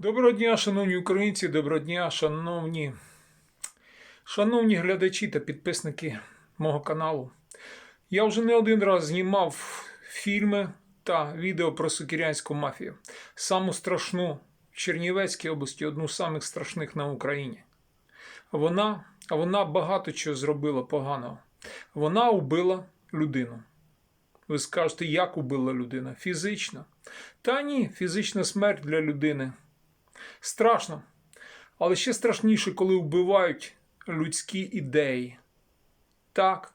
Доброго дня, шановні українці, доброго дня, шановні, шановні глядачі та підписники мого каналу. Я вже не один раз знімав фільми та відео про сокирянську мафію. Саму страшну в Чернівецькій області, одну з самих страшних на Україні. Вона, вона багато чого зробила поганого. Вона убила людину. Ви скажете, як убила людина? Фізично. Та ні, фізична смерть для людини. Страшно. Але ще страшніше, коли вбивають людські ідеї. Так,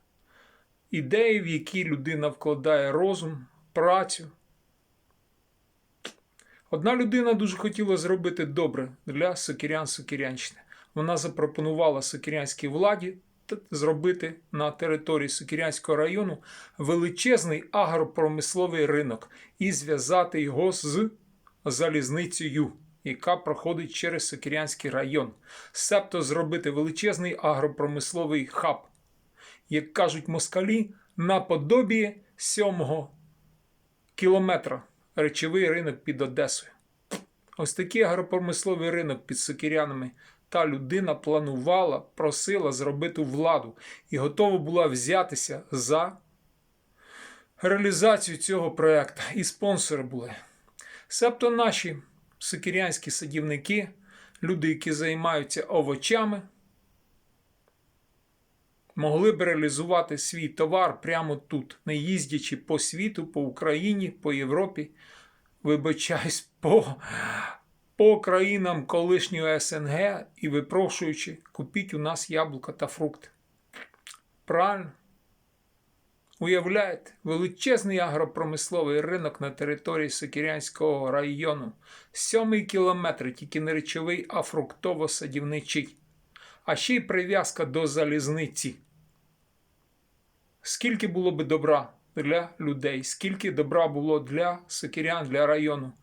ідеї, в які людина вкладає розум, працю. Одна людина дуже хотіла зробити добре для сокирян Сокирянщини. Вона запропонувала сокирянській владі зробити на території Сокирянського району величезний агропромисловий ринок і зв'язати його з залізницею, яка проходить через Сокирянський район, себто зробити величезний агропромисловий хаб, як кажуть москалі, наподобі сьомого кілометра речовий ринок під Одесою. Ось такий агропромисловий ринок під Сокирянами та людина планувала, просила зробити владу і готова була взятися за реалізацію цього проєкту. І спонсори були. Себто наші сокирянські садівники, люди, які займаються овочами, могли б реалізувати свій товар прямо тут, не їздячи по світу, по Україні, по Європі, вибачаюсь, по, по країнам колишнього СНГ і випрошуючи, купіть у нас яблука та фрукти. Правильно? Уявляєте, величезний агропромисловий ринок на території Сокирянського району. Сьомий кілометр, тільки не речовий, а фруктово-садівничий. А ще й прив'язка до залізниці. Скільки було би добра для людей, скільки добра було для сокирян, для району,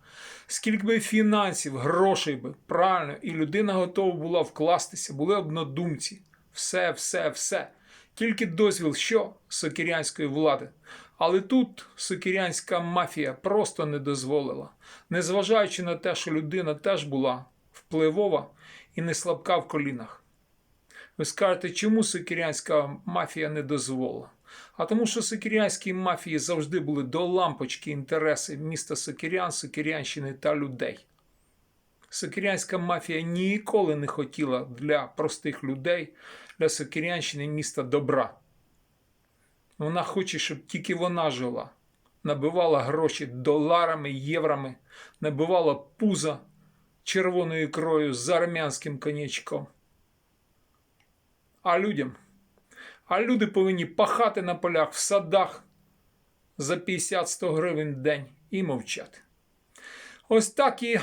скільки би фінансів, грошей би, правильно, і людина готова була вкластися, були однодумці. Все, все, все. Тільки дозвіл що сокирянської влади. Але тут сокирянська мафія просто не дозволила, незважаючи на те, що людина теж була впливова і не слабка в колінах. Ви скажете, чому сокирянська мафія не дозволила? А тому, що сокирянській мафії завжди були до лампочки інтереси міста Сокирян, Сокирянщини та людей. Сокирянська мафія ніколи не хотіла для простих людей, для Сокирянщини міста добра. Вона хоче, щоб тільки вона жила, набивала гроші доларами, єврами, набивала пуза червоною ікрою з армянським конячком. А людям, а люди повинні пахати на полях в садах за 50-100 гривень в день і мовчати. Ось так і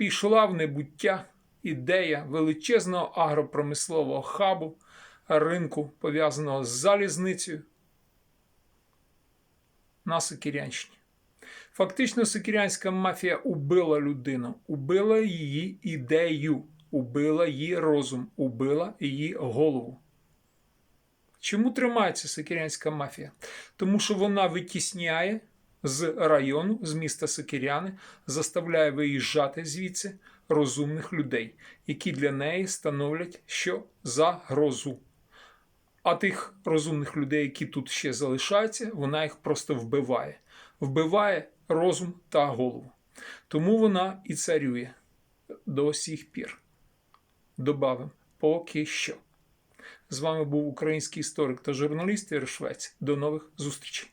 пішла в небуття ідея величезного агропромислового хабу, ринку, пов'язаного з залізницею на Сокирянщині. Фактично, сокирянська мафія убила людину, убила її ідею, убила її розум, убила її голову. Чому тримається сокирянська мафія? Тому що вона витісняє з району, з міста Сокиряни, заставляє виїжджати звідси розумних людей, які для неї становлять що загрозу. А тих розумних людей, які тут ще залишаються, вона їх просто вбиває. Вбиває розум та голову. Тому вона і царює до сих пір. Добавим, поки що. З вами був український історик та журналіст Ігор Швець. До нових зустрічей.